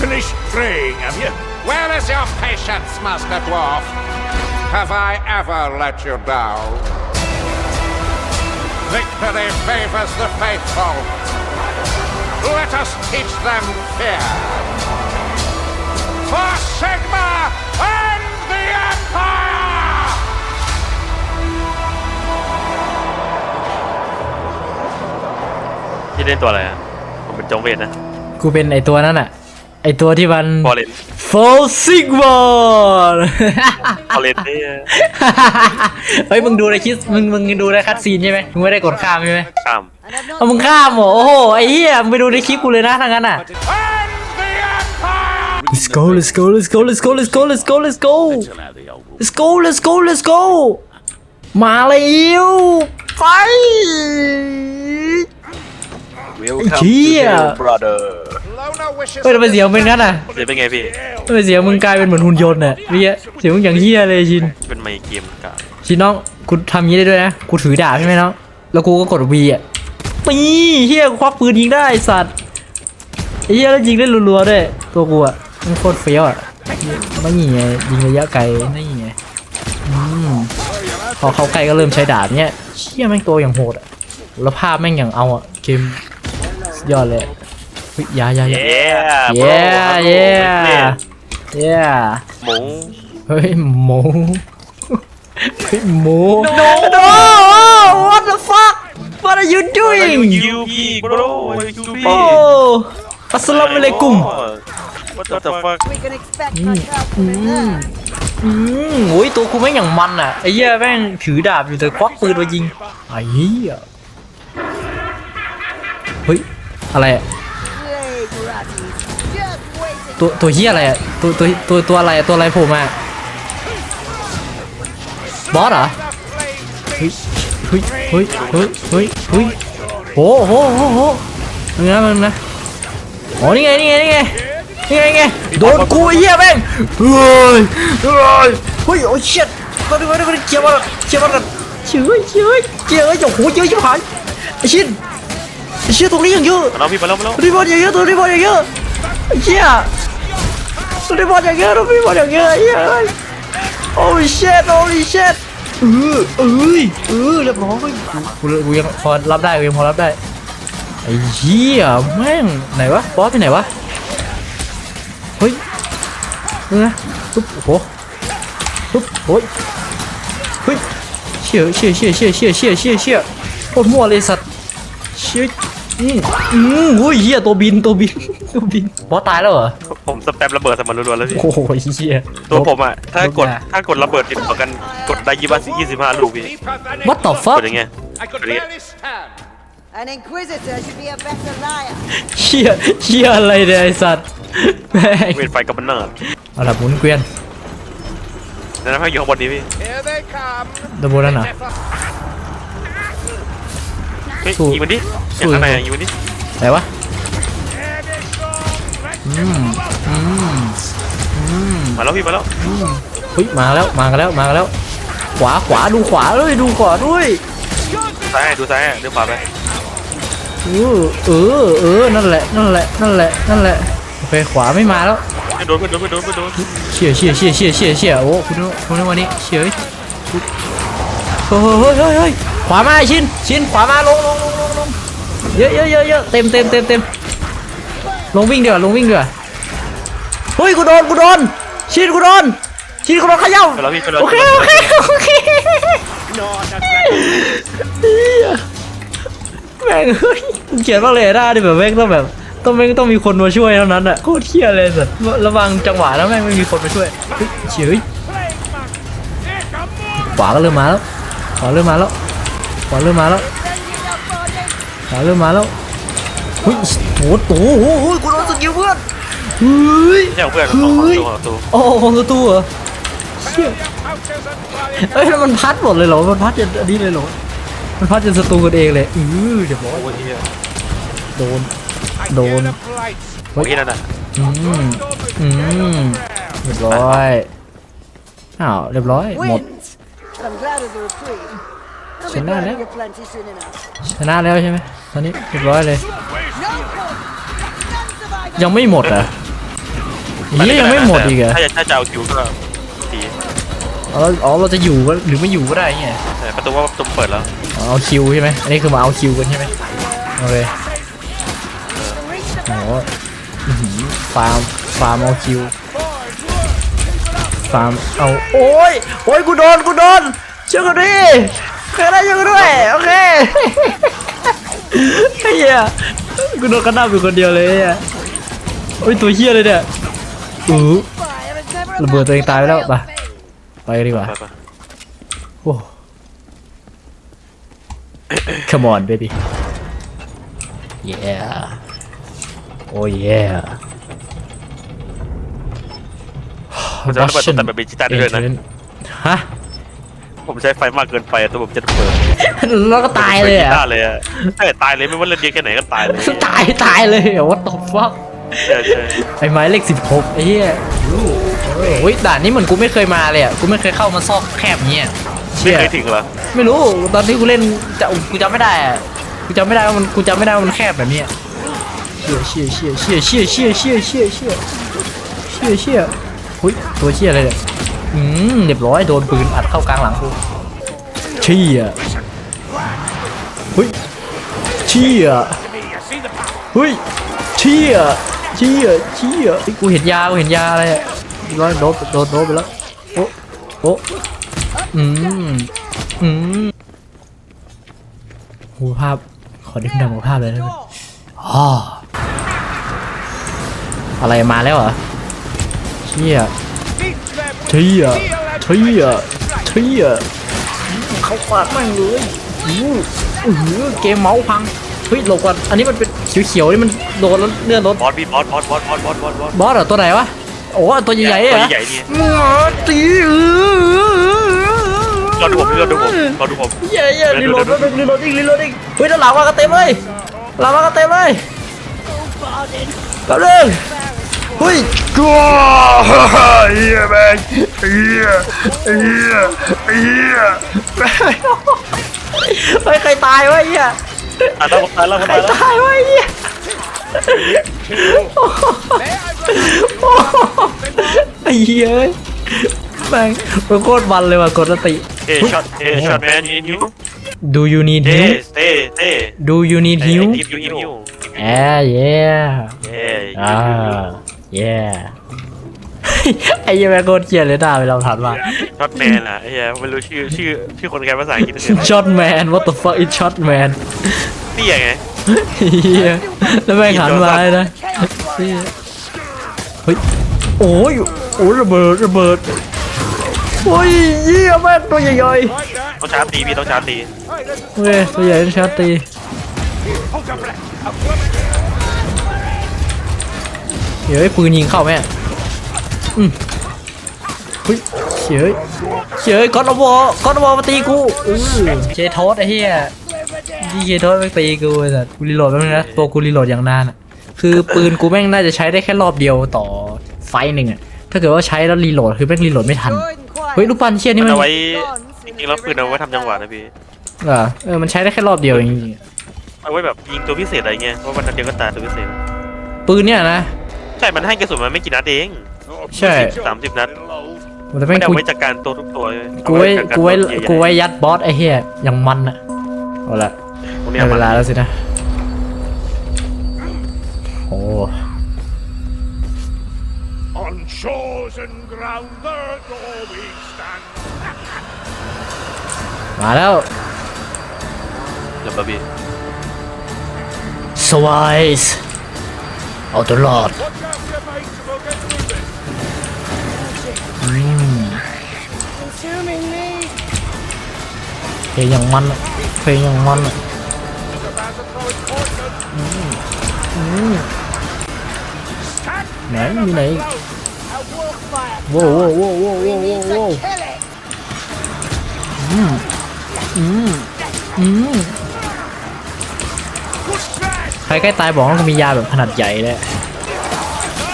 finished praying, have you? Where is your patience, Master Dwarf? Have I ever let you down? Victory favors the faithful. Let us teach them fear. For Sigma and the Empire! ที่เล่นตัวอะไรอะผมเป็นจงเวทนะ กูเป็นไอตัวนั้นอ่ะ ไอตัวที่มันพอเลนโฟซิกบอลพอเลนนี่เฮ้ยมึงดูในคลิปมึงมึงดูในคัดซีนใช่ไหมมึงไม่ได้กดข้ามใช่ไหมข้ามเอามึงข้ามเหรอโอ้โหไอ้เหี้ยมึงไปดูในคลิปกูเลยนะทางนั้นอะ And the Empire! Let's go let's go let's go let's go let's go let's go let's go let's go let's go let's go มาแล้วไป Welcome Yeah. to hell, brother. Lona wishes เฮ้ยทำไมเสียงเป็นงั้นอะเดี๋ยวเป็นไงพี่ ทำไมเสียงมึงกลายเป็นเหมือนหุ่นยนต์อะพี่อะเสียงมึงอย่างเหี้ยเลยชิน เป็นไมค์เกมกะชินน้องกูทำงี้ได้ด้วยนะ กูถือดาบใช่ไหมน้อง แล้วกูก็กดวีอะปีเฮียกูควักปืนยิงได้ไอ้สัตว์ไอ้เฮียแล้วยิงได้รัวๆด้วย ตัวกูอะมันโคตรเฟี้ยวอะไม่ยิงไงยิงระยะไกลไม่ยิงไงอืมพอเข้าใกล้ก็เริ่มใช้ดาบเนี้ยเชี่ยแม่งตัวอย่างโหดอะแล้วภาพแม่งอย่างเอาอะเกมสุด ยอดเลยเฮ้ยอยาอยาอยา เย้เย้เย้เย้หมูเฮ้ยหมูเฮ้ยหมู no no what the fuck what are you doing ยูพี่โบรยูพี่โอ้อัสสลามุอะลัยกุม What the fuck We can expect much help from in there. อืมโอ้ยตัวกูแม่งอย่างมันอะไอ้เหี้ยแม่งถือดาบอยู่แต่ควักปืนมายิงไอ้เหี้ยเฮ้ย อะไรอะตัวตัวเหี้ยอะไรอะตัวตัวตัวตัวอะไรตัวอะไรโผล่มาบอสเหรอเฮ้ยเฮ้ยเฮ้ยเฮ้ยเฮ้ยเฮ้ยโอ้โหโอ้โหมึงนะมึงนะโอ้นี่ไงนี่ไงนี่ไงนี่ไงนี่ไงโดนกูไอ้เหี้ยแม่งเฮ้ยเฮ้ยเฮ้ยโอ้เชิดมาดูมาดูมาดูเจียวมาเจียวมาเชื่อเชื่อเชื่อโอ้โหเยอชิบหายไอ้ชิน เชี่ยตรงนี้ยังเยอะเราพี่ไปแล้วไปแล้วรีบอลอย่างเยอะตัวรีบอลอย่างเยอะไอ้เชี่ยตัวรีบอลอย่างเยอะตัวรีบอลอย่างเยอ้ยโอ้ยเช็โอ้ยเช็ดเออเอ้ยเออเรียบร้อยกูกูยังพอรับได้กูยังพอรับได้ไอ้เหี้ยแม่งไหนวะบอสไปไหนวะเฮ้ยนี่นะปุ๊บโหปุ๊บโอ้ยเฮ้ยเชี่ยเชี่ยเชี่ยเชี่ยเชี่ยเชี่ยเชี่ยโคตรมั่วเลยสัตว์เชี่ย อืมอืมอุ้ยเฮียตัวบินตัวบินตัวบินบอสตายแล้วเหรอผมสแปมระเบิดใส่มันรัวๆแล้วพี่ โอ้โหเฮียตัวผมอะ ถ้ากดลบมาถ้ากดระเบิดติดต่อกันกดได้ยี่สิบยี่สิบห้าลูกพี่ Deeper than it What the ก fuck ดอย่างเงี้ย I could barely stand. An inquisitor should be a better liar. เฮียเฮียอะไรเนี่ยไอสัตว์แม่งเวทไฟกับมันเนิร์ดเอาละหมุนเกวียนนั่นนะพี่อยู่ข้างบนนี้พี่ Here they come. ดับเบิลนั่นน่ะ เฮ้ยสู้ยิงมันดิสู้อย่างข้างในอะยิงมันดิไหนวะอืมอืมอืมมาแล้วพี่มาแล้วเฮ้ยมาแล้วมากันแล้วมากันแล้ว ขวาขวาดูขวาด้วยดูขวาด้วยซ้ายให้ดูซ้ายให้ดูขวาไปเออเออเออนั่นแหละนั่นแหละนั่นแหละนั่นแหละโอเคขวาไม่มาแล้วไม่โดนไม่โดนไม่โดนไม่โดนเชี่ยเชี่ยเชี่ยเชี่ยเชี่ยเชี่ยโอ้คุณนึกคุณนึกวันนี้เชี่ยเฮ้ยเฮ้ยเฮ้ยเฮ้ยเฮ้ย ขวามาไอ้ชินชินขวามาลงลงลงลงลงเยอะเยอะเยอะเยอะเต็มเต็มเต็มเต็มลงวิ่งเดี๋ยวาลงวิ่งเดี๋ยวาเฮ้ยกูโดนกูโดนชินกูโดนชินกูโดนเขย่าไปแล้วพี่ไปแล้วโอเคโอเคโอเคเหี้ยแม่งเฮ้ยกูเขียนว่าเลด้าดิแบบแม่งต้องแบบต้องแม่งต้องมีคนมาช่วยเท่านั้นอะโคตรเที่ยเลยสัตว์ระวังจังหวะนะแม่งไม่มีคนมาช่วยเฮ้ยเฉยขวาก็เริ่มมาแล้วขวาเริ่มมาแล้ว ขวาเริ่มมาแล้วขวาเริ่มมาแล้วเฮ้ยโหโอ้โหโอ้โหกูโดนสกิลเพื่อนเฮ้ยไม่ใช่ของเพื่อนของของตัวของตัวโอ้โหของตัวเหรอเชี่ยเอ้ยแล้วมันพัดหมดเลยเหรอมันพัดจนอันนี้เลยเหรอมันพัดจนศัตรูกันเองเลยอือเดี๋ยวบอกโอ้ยเหี้ยโดน I Đồn. hear the blight. โอ้ยนั่นน่ะอืมอืมเรียบร้อยอ้าวเรียบร้อยหมด Wins. But I'm glad of the reprieve. They'll be Shouldn't I burning have? you plenty soon enough. ชนะแล้วใช่ไหมตอนนี้เรียบร้อยเลย No hope. None survive. ยังไม่หมดอะเหี้ยยังไม่หมดอีกเหรอถ้าจะถ้าจะเอาคิวก็ดีอ๋ออ๋อเราจะอยู่ก็หรือไม่อยู่ก็ได้เงี้ยแต่ประตูว่าประตูเปิดแล้วอ๋อเอาคิวใช่ไหมอันนี้คือมาเอาคิวกันใช่ไหมโอเคโอ้โหอื้อหือฟาร์มฟาร์มเอาคิวฟาร์มเอาโอ้ยโอ้ยกูโดนกูโดนช่วยกันดิ ใครได้ช่วยกันด้วยโอเคไอ้เหี้ยกูโดนกระหน่ำอยู่คนเดียวเลยอะโอ้ยตัวเหี้ยเลยเนี่ยอือ Fire is never a ระเบิดตัวเองตายไปแล้วไปไปกันดีกว่าไปไปโอ้ come on baby yeah oh yeah มันจะระเบิดแต่แบบเบจิต้าได้ด้วยนะฮะ ผมใช้ไฟมากเกินไปตัวผมจะระเบิดแล้วก็ตายเลยเบจิอะต้าเลยอะถ้าเกิดตายเลยไม่ว่าเล่นเยอะแค่ไหนก็ตายเลย ตายตายเลยอะ what the fuck ใช่ใช่ไอ้ไม้เลขสิบหกไอ้เหี้ยโอ้ยด่านนี้เหมือนกูไม่เคยมาเลยอะ กูไม่เคยเข้ามาซอกแคบเงี้ยไม่เชี่ยเคยถึงเหรอ ไม่รู้ ตอนที่กูเล่นจะกูจำไม่ได้อะ กูจำไม่ได้ว่ามัน กูจำไม่ได้ว่ามันแคบแบบเนี้ยเชี่ยเชี่ยเชี่ยเชี่ยเชี่ยเชี่ยเชี่ยเชี่ยเชี่ยเชี่ยเชี่ยหุ้ยตัวเชี่ยอะไรเนี่ย อืมเรียบร้อยโดนปืนอัดเข้ากลางหลังกูเชี่ยหุ้ยเชี่ยเฮ้ยเชี่ยเชี่ยเชี่ยเฮ้ยกูเห็นยากูเห็นยาอะไรอะร้อยโดนโดนโดนไปแล้วโอ้โอ้อืมอืมหูภาพขอดิ้มดังหูภาพเลยนะอ๋ออะไรมาแล้วเหรอเชี่ยเชี่ยเชี่ยเชี่ยเข้าปากแม่งเลยอู้อื้อหือเกมเมาส์พังเฮ้ยหลบก่อนอันนี้มันเป็นเขียวๆนี่มันโดนแล้วเลื่อนรถบอสพี่บอสบอสบอสบอสบอสบอสบอสบอสเหรอตัวไหนวะโอ้ตัวใหญ่ๆตัวเหรอใหญ่ๆนี่หมาตีเออรอดูผมรอดูผมรอดูผมเย้เย้รีโหลดรีโหลดอีกรีโหลดอีกเฮ้ยด้านหลังมากันเต็มเลยหลังมากันเต็มเลยแป๊บนึงเฮ้ยกูเฮียแมง เฮียเฮียเฮียเฮ้ยใครตายวะไอ้เหี้ยอะต้องตายแล้วใครตายแล้วตายวะไอ้เหี้ยไอ้เหี้ยเอ้ยแม่งมันโคตรมันเลยว่ะกดสติ เอ้ช็อตเอ้ช็อตแมนยิงยู Do you need เอ้ help เต้เต้ Do you need ฮิว help ฮิวฮิวฮิว Yeah yeah เอ้อ่า yeah ไอ้เหี้ยังแม่งโคตรเกลียดเลยด่าไปเราทันมาช็อตแมนอะไอ้เหี้ยไม่รู้ชื่อชื่อชื่อคนแก่ภาษาอังกฤษคืออะไรช็อตแมน what the fuck is ช็อตแมนเตี้ยไงเฮียแล้วแม่งหันมาเลยนะเหี้ยเฮ้ยโอ้ยโอ้ยระเบิดระเบิดโอ้ยเยี่ยมากตัวใหญ่ต้องชาร์จตีพี่ต้องชาร์จตีๆโอเคตัวใหญ่ชาร์จตีเดี๋ยวไอ้ปืนยิงเข้าแม่อืม เฮ้ยเฉยเฉยก้อนอวอก้อนอวอมาตีกูอือเคโทสไอ้เหี้ยดีเคโทสมาตีกูไอ้สัสกูรีโหลดแป๊บนึงนะตัวกูรีโหลดอย่างนานอะคือปืนกูแม่งน่าจะใช้ได้แค่รอบเดียวต่อไฟต์หนึ่งอะถ้าเกิดว่าใช้แล้วรีโหลดคือแม่งรีโหลดไม่ทัน Good and quiet. เฮ้ยลูกปั้นเชี่ยนี่มันมันเอาไว้จริงๆแล้วปืนเอาไว้ทำจังหวะนะพี่เหรอเออมันใช้ได้แค่รอบเดียวเองจริงๆอะเอาไว้แบบยิงตัวพิเศษอะไรเงี้ยเพราะวันนั้นเดียวก็ตายตัวพิเศษปืนเนี่ยนะใช่มันให้กระสุนมันไม่กี่นัดเอง ใช่ สามสิบนัดมันจะไม่แม่งได้กูเอาไว้จัดการตัวทุกตัวเลยกูไว้เอากูไว้จัดารตัวใหญ่ๆกูไว้ยัดบอสไอ้เหี้ยอย่างมันอะเอาละพวกได้เนี้ยเวมันลาแล้วสินะโอ้ On chosen ground therefore we stand มาแล้ว เดี๋ยวบาร์บี้ สวายส์เอาตัวรอด Watch เพลงอย่างมันอะเพลงอย่างมันอะ He's about to throw his poison ไหนมีไหน A wolf fire. โว้วโว้วโว้วโว้ว We โว้ว need โว้ว to kill it. อืมอืมอืมใครใกล้ตายบอกว่ามียาแบบขนาดใหญ่เลย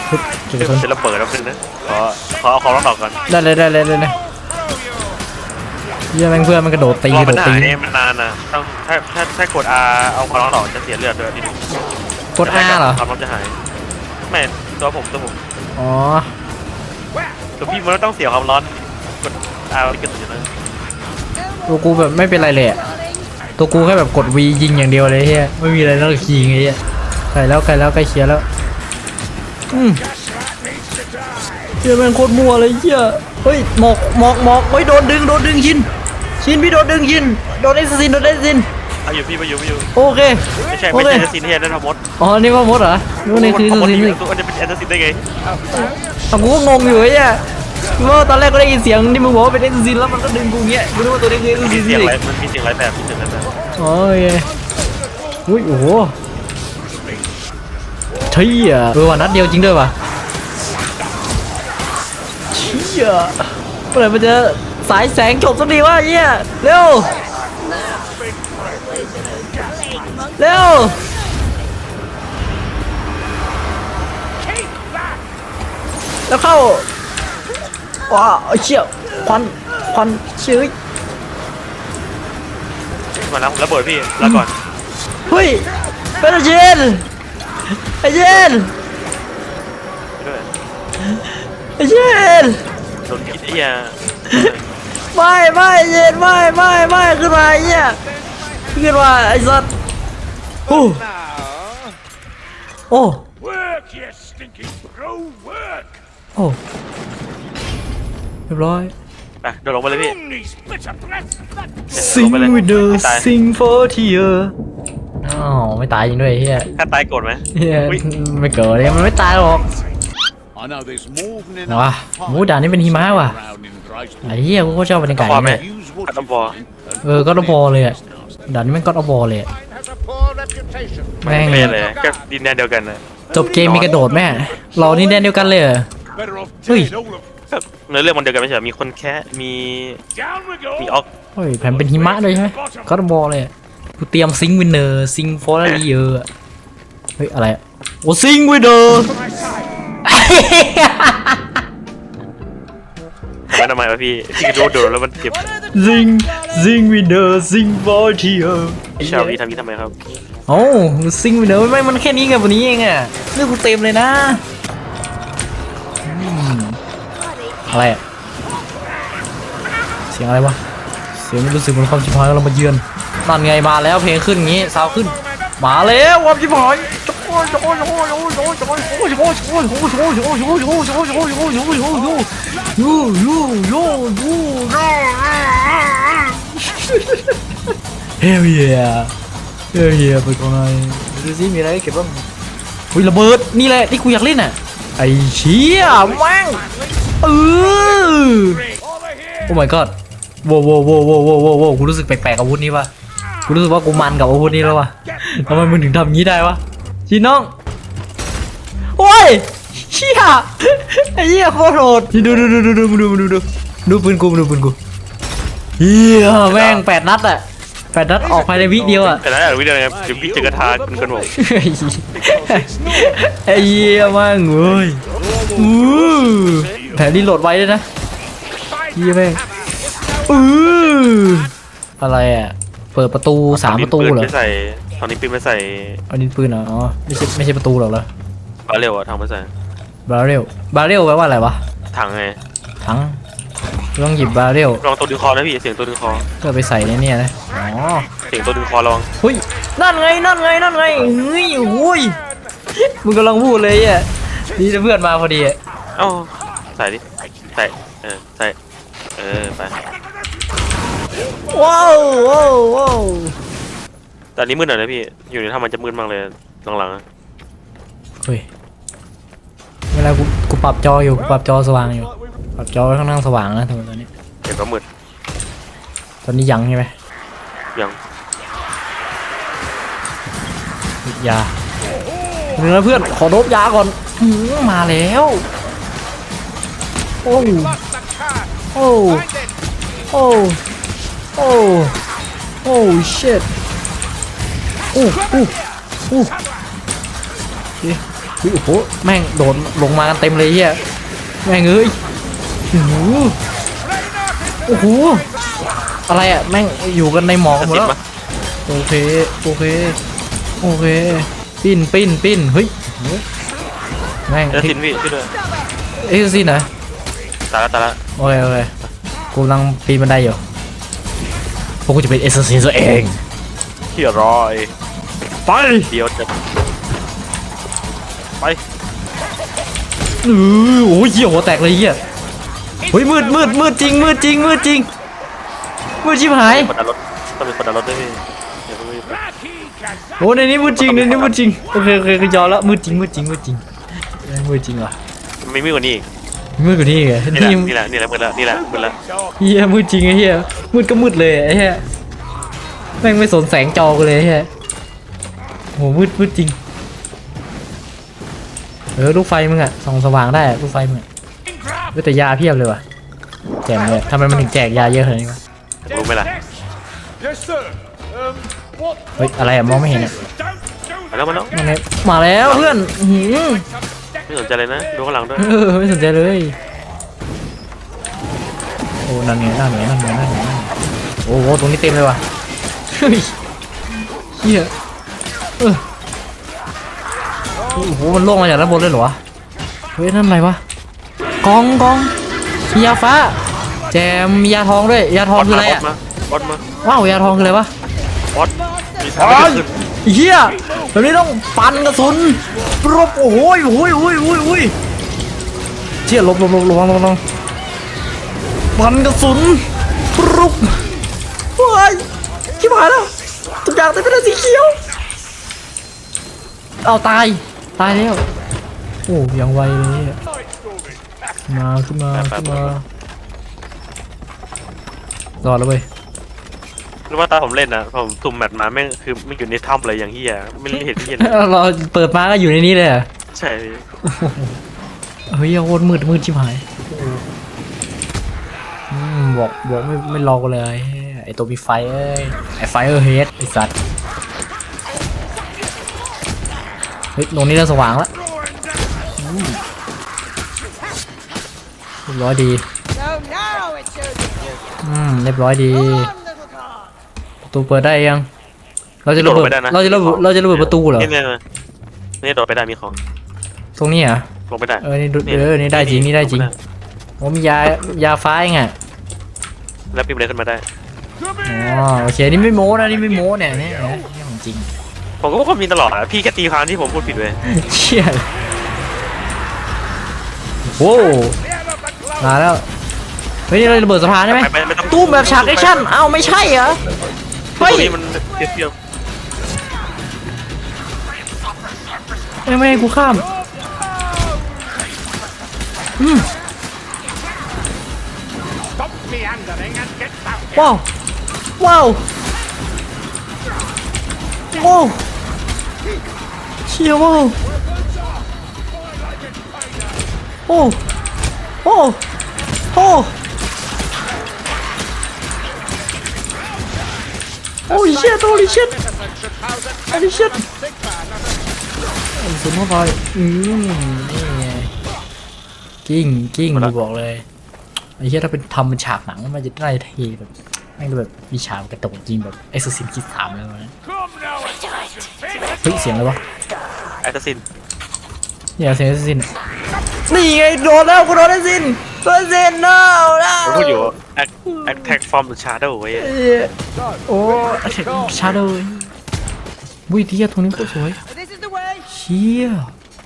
ปึ๊บเจอเดี๋ยวคนจะระเบิดแล้วนึงนะขอขอเอาของร้องดอกก่อนได้เลยได้เลยได้เลย เฮียแม่งเพื่อนมันกระโดดตีรกระโดมันดหาตียนี่ยมันนานนะต้องถ้าถ้าถ้ากด R เอาความร้อนหล่อจะเสียเลือดด้วยนิดนึงกดอเหรอความร้อนจะหายไม่ตัวผมตัวผมอ๋อตัวพี่มันต้องเสียความร้อนกด R กระสุเลยตัวกูแบบไม่เป็นไรเลยตัวกูแค่แบบกด V ยิงอย่างเดียวเลยเฮียไม่มีอะไรนอกจากยิงไอ้เฮียใครแล้วใครแล้วใกล้เคียร์แล้วอืมเฮียแม่งโคตรมั่วเลยเฮียเฮ้ยหมอกหมอกหมอกเฮ้ยโดนดึงโดนดึงชิน ชินพี่โดนดึงยินโดนไอสซินโดนไอสซินเอาอยู่พี่ไปอยู่ไปอยู่โอเค ไม่ใช่ไม่ใช่ไอซ์ซินที่แอนเดอร์ทอมมดอ๋อนี่ว่ามดเหรอนู่นนี่คือซูซินอีกตัวอันนี้เป็นแอนเอร์ซินได้ไงอะกูก็งงอยู่ไอ้เนี่ยเพราะว่าตอนแรกก็ได้ยินเสียงที่มึงบอกว่าเป็นไอสซินแล้วมันก็ดึงกูเงี้ยกูรู้ว่าตัวนี้คือไอสมีซินเสียงอีะไรกมันมีเสียงหลายแบบมีเสียงอะไรแบบอ๋อโอ้ยอุ้ยโอ้โหเชี่ยเออว่ะนัดเดียวจริงด้วยวะเชี่ยเมื่อไหร่มันจะ สายแสงจบสักทีว่าเยี่ยเร็ว เร็ว แล้วเข้าว้าเชี่ยควันควันชื้อมาแล้วระเบิดพี่ลาก่อน เฮ้ยเป็นไอเย็นไอเย็นไอเย็นโดนกินไอ้ยา ไม่ไม่เย็นไม่ไม่ไม่ขึ้นมาไอ้เหี้ยขึ้นมาไอ้สัตว์โอ้โอ้โอ้เรียบร้อย ไปเดินลงไปเลยพี่ย Sing with the sing for tear อ้าวไม่ตายจริงด้วยเฮียถ้าตายโกรธไหมเฮียไม่เกิดเลยมันไม่ตายหรอกวะหมูด่านนี่เป็นหิมะว่ะ ไอ้เหี้ยกูก็ชอบบรรยากาศพอไหมกัดต้องพอเออก็ต้องพอเลยอะดันี้แม่งก็ต้องพอเลยแม่งเลยก็ดินแดนเดียวกันนะจบเกมมีกระโดดแม่เรานี่แดนเดียวกันเลยเฮ้ยเนื้อเรื่องมันเดียวกันไม่ใช่เหรมีคนแค่มีมีออกเฮ้ยแผ่นเป็นหิมะเลยใช่ไหมก็ต้องพอเลยกูเตรียมซิงวินเนอร์ซิงฟอร์ลีเยอะเฮ้ยอะไรอะโอ้ซิงวินเนอร์ แล้วทำไมวะพี่พี่กรโดนโดนแล้วมันเจ็บซิงซิงวินเดอร์ซิงบอยที่เอพี่ชาวพี่ทำนี้ทำไมครับโอ้ซิงวินเดอร์ไม่มันแค่นี้ไงวันนี้เองอะเรื่องกูเต็มเลยนะอะไรเสียงอะไรวะ เสียงรู้สึกเหมือนความชิบหายเรามาเยือนนั่นไงมาแล้วเพลงขึ้นงี้ ซาวขึ้น มาแล้วความชิบหาย Hell yeah Hell yeah ไปก่อนเลยดูสิมีอะไรเก็บบ้างอุ้ยระเบิดนี่แหละที่กูอยากเล่นอะไอ้เชี่ยมั่งเออโอ้ my god โว้โว้โว้โว้โว้โว้กูรู้สึกแปลกๆอาวุธนี้ว่ะกูรู้สึกว่ากูมันกับอาวุธนี้แล้วว่ะทำไมมึงถึงทำงี้ได้วะ ชีน้อง โอ้ยเชี่ยไอ้เหี้ยโคตรโหดดูดูดูดูดูดูดูดูดูปืนกูดูปืนกูเฮียแม่งแปดนัดอะแปดนัดออกภายในวิเดียวอะแต่นั้นวิดีโอนะครับเดี๋ยวพี่เจอกระทาคุณกันผมไอ้เหี้ยมากเว้ยอู้แผนรีโหลดไว้ด้วยนะเหี้ยแม่งอืออะไรอะ เปิดประตูสามประตูเหรอไม่ใส่ ตอนนี้ปืนไม่ใส่เอาดินปืนเหรออ๋อไม่ใช่ไม่ใช่ประตูหรอกเหรอบาเร็วอะทางไม่ใส่บาเรลบาเรลแปลว่าอะไรวะถังไงถังต้องหยิบบาเรลลองตัวดึงคอนะพี่เสียงตัวดึงคอเพื่อไปใส่ในเนี่ยนะอ๋อเสียงตัวดึงคอลองเฮ้ยนั่นไงนั่นไงนั่นไงเฮ้ยโอ้ยมึงกำลังพูดเลยอะนี่เพื่อนมาพอดีอะเอ้าใส่ดิใส่เออใส่เออไปว้าวว้าวว้าว แต่อันนี้มืดหน่อยนะพี่ อยู่ในถ้ามันจะมืดมากเลยหลังๆอะเฮ้ยเวลากูกูปรับจออยู่กูปรับจอสว่างอยู่ ปรับจอข้างล่างสว่างนะถึงตอนนี้ เห็นก็มืดตอนนี้ยังใช่ไหมยังยาเนื้อเพื่อนขอโดบยาก่อนอื้อหือมาแล้ว โอ้โอ้ โอ้ โอ้ โอ้ shit โอ้โอ้โอ้เฮ้ยเฮ้ยโอ้โหแม่งโดนลงมากันเต็มเลยเฮียแม่งเอ้ยโอ้โหโอ้โหอะไรอะแม่งอยู่กันในหมอกกระหมดติบแล้วปะโอเคโอเคโอเคปิ้นปิ้นปิ้นเฮ้ยโหแม่งเอสซินพี่ช่วยด้วยเอ็กซ์ซินเหรอตายแล้วตายแล้วโอเคโอเคกูกำลังปีนบันไดอยู่พวกกูจะเป็นเอ็กซ์ซินตัวเองเฮียรอย ไปเดียวจะไปเออโอ้ยเหี้ยหัวแตกเลยเหี้ยเฮ้ยมืดมืดมืดจริงมืดจริงมืดจริงมืดชิบหายคนดันรถต้องเป็นคนดันรถด้วยพี่เดี๋ยวพี่โอ้ในนี้มืดจริงในนี้มืดจริงโอเคโอเคคือยอมแล้วมืดจริงมืดจริงมืดจริงเอ้ยมืดจริงว่ะไม่มีกว่านี้อีกมืดกว่านี้อีกเหรอนี่แหละนี่นี่แหละนี่แหละมืดแล้วนี่แหละมืดแล้วเฮียมืดจริงไอ้เฮียมืดก็มืดเลยไอ้เฮียแม่งไม่สนแสงจอกูเลยไอ้เฮียโหมืดมืดจริง เออลูกไฟมึงอะส่องสว่างได้อะลูกไฟมึงอะเว้ยแต่ยาเพียบเลยว่ะแจกเลยทำไมมันถึงแจกยาเยอะขนาดนี้วะรู้ไหมล่ะ Yes sir um what เฮ้ยอะไรอะมองไม่เห็นอะ don't don't มาแล้วมาแล้วยังไงมาแล้วเพื่อนอื้อหือไม่สนใจเลยนะดูข้างหลังด้วยเออไม่สนใจเลยโอ้นั่นไงนั่นไงนั่นไงนั่นไงนั่นไงโอ้โหตรงนี้เต็มเลยว่ะเฮ้ยเฮีย เออโอ้โหมันล่วงมาจากด้านบนเลยเหรอวะเฮ้ยนั่นอะไรวะกองกองมียาฟ้า แจมมียาทองด้วยยาทองคืออะไรอะมาบอสมาว้าวยาทองคืออะไรวะบอสมีทางไม่ขึ้นเฮียแบบนี้ต้องปันกระสุนรบโอ้โหโอ้ยโอ้ยโอ้ยโอ้ยเชี่ยลบลบลบระวังระวังระวังปันกระสุนรุบว้ายชิบหายแล้วทุกอย่างเต็มไปด้วยสีเขียว เอาตาย ตายแล้ว โอ้ยังไวเลยอะมาขึ้นมาขึ้นมารอดแล้วเว้ยรู้ว่าตอนผมเล่นนะผมสุ่มแมตช์มาแม่งคือไม่อยู่ในถ้ำเลยอย่างเฮียไม่เห็นเฮียเลยเราเปิดมาก็อยู่ในนี้เลยเหรอใช่พี่เฮ้ยโคตรมืดมืดชิบหายอืมบอกบอกไม่ไม่รอกูเลยไอตัวมีไฟเอ้ยไอไฟเออร์เฮดไอสัตว์ เฮ้ยตรงนี้เริ่มสว่างแล้วอืมเรียบร้อยดี So now it shows you. อืมเรียบร้อยดี Go on, little car. ประตูเปิดได้ยัง เราจะระเบิดโดดไปได้นะเราจะระเบิดเราจะระเบิดประตูเหรอนี่เนี่ยนี่โดดไปได้มีของ ตรงนี้เหรอลงไปได้เออนี่ดูเออนี่ได้จริงนี่ได้จริงโอ้มียายาฟ้าเองอะแล้วปีนเลยขึ้นมาได้อ๋อโอเคนี่ไม่โม้นะนี่ไม่โม้เนี่ยเนี่ยเนี่ยนี่ของจริง ผมก็ว่าคนมีตลอดอะพี่แค่ตีความที่ผมพูดผิดเว้ยเชี่ยโว้วมาแล้วเฮ้ยนี่เราระเบิดสะพานใช่ไหมไปไม่ต้องตู้มแบบฉากแอคชั่นเอ้าไม่ใช่เหรอตู้เฮ้ยนี้มันเปรี้ยวไม่ไม่ให้กูข้ามอืม Stop meandering and get down. ว้าวว้าวว้าวเชี่ยว้าวโอ้โอ้โอ้โอ้ยเชี่ยโอ้ยเชี่ยไอ้ยเชิดไอ้สมมติไปอืมนี่ไงกิ้งกิ้งกูบอกเลยไอ้เชี่ยถ้าเป็นทำเป็นฉากหนังมันจะได้ทีแบบแม่งแบบมีฉากกระโดดจริงแบบเอ็กซ์ซินคิดสามเลยนะเฮ้ยเสียงอะไรวะ แอสซินเนี่ยเสียงเอ็กซ์ซินนี่ไงโดนแล้วกูโดนเอ็กซ์ซินโดนเอ็กซ์ซิน no no ผมพูดอยู่แอคแอคแท็กฟอร์มชาร์โดไว้ยเอ้ยโอ้ชาโดว์วุ้ยเที่ยตรงนี้โคตรสวย This is the way. เชี่ย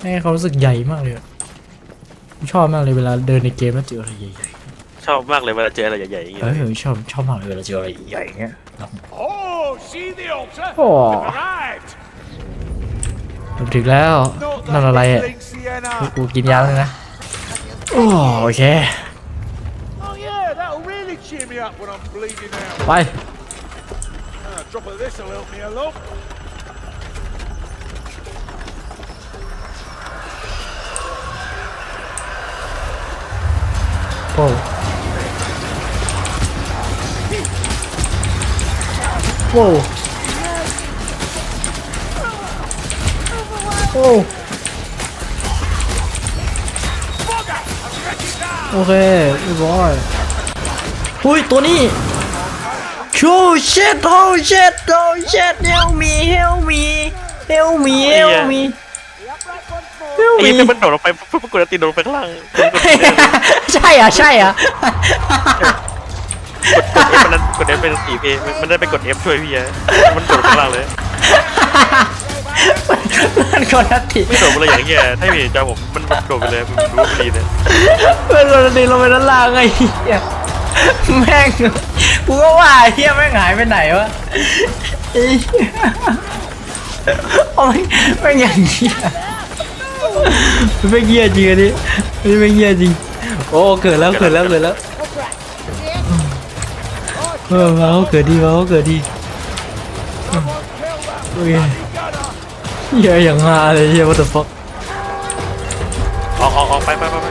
แม่งเขารู้สึกใหญ่มากเลยอะชอบมากเลยเวลาเดินในเกมแล้วเจออะไรใหญ่ชอบมากเลยเวลาเจออะไรใหญ่ๆอย่างๆเงี้เอยอชอบชอบมากเลยเวลาเจออะไรใหญ่ๆอย่างเงี้ย Oh, see the altar? Oh. Arrived. ถึงแล้วนั่นอะไรอะกูกินยาแล้วนะโอเคไปโอ้โว้ โอ้โอเคเรียบร้อยหุ้ย ตัวนี้ Oh shit oh shit oh shit help me help me help me help me The upright once more. ไอ้ที่มันโดดลงไปปุ๊บกดตีโดดลงไปข้างล่างใช่เหรอะใช่เหรอะกด F มันนั้นกด F เป็นสี่เพมันได้ไปกด F ช่วยพี่อะมันโดดข้างล่างเลย มันคนละทีไม่โดดไปเลยอย่างเงี้ยถ้าพี่จอผมมันโดดไปเลยมันรู้ว่ามันดีเลยเพื่อนคนละทีลงไปด้านล่างไอ้เหี้ยแม่งกูก็ว่าไอ้เฮียแม่งหายไปไหนวะไอ้เหี้ยโอ้ยแม่งอย่างเหี้ยแม่งเหี้ยจริงอันนี้อันนี้แม่งเหี้ยจริงโอ้เกิดแล้วเกิดแล้วเกิดแล้วเออมาเขาเกิดดีมาเขาเกิดดีโอเค เหี้ยอย่างฮาเลยเฮีย what the fuck ออกออกออกไปไปไปไป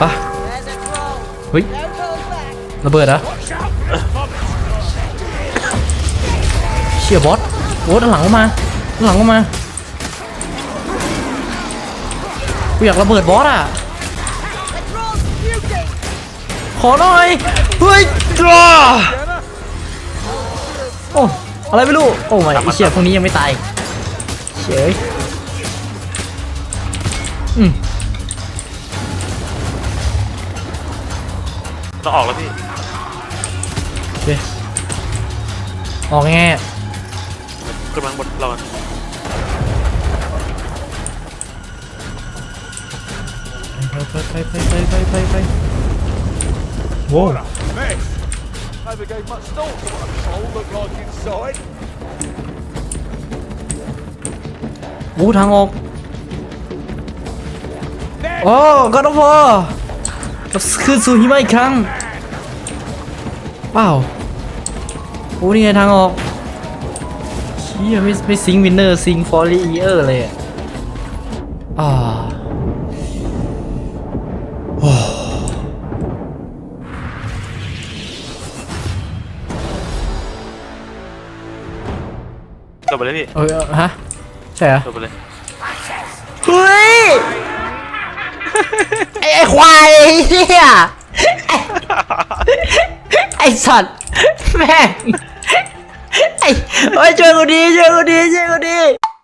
ปะ There's a troll. เฮ้ย Don't hold back. ระเบิดเหรอะเชี่ยบอสโอ้ด้านหลังก็มาด้านหลังก็มากูอยากระเบิดบอสอะ The troll's muting. ขอหน่อยเฮ้ยจ้าโอ้อะไรไม่รู้โอ้ไม่ไอ้เชี่ยพวกนี้ยังไม่ตาย เฉยอืมต้องออกแล้วพี่ โอเคออกแง่ขึ้นมาข้างบนเราอะไปไปไปไปไปไปไปโว้ Mess. Never gave much thought to what a troll looked like inside. วูทางออกโอ้ก็ต้องพอกับคืนสู่หิมะอีกครั้งว้าวโอ้นี่ไงทางออกเชี่ยไม่ไม่ซิงวินเนอร์ซิงฟอร์ลี่เออร์เลยอะอ่าโอ้โดดไปเลยพี่เออฮะ ใช่เหรอโดดไปเลยเฮ้ยไอ้ไอ้ควายไอ้เหี้ยไอ้ไอ้สัตว์แม่งไอ้โอ้ยช่วยกูดีช่วยกูดีช่วยกูดี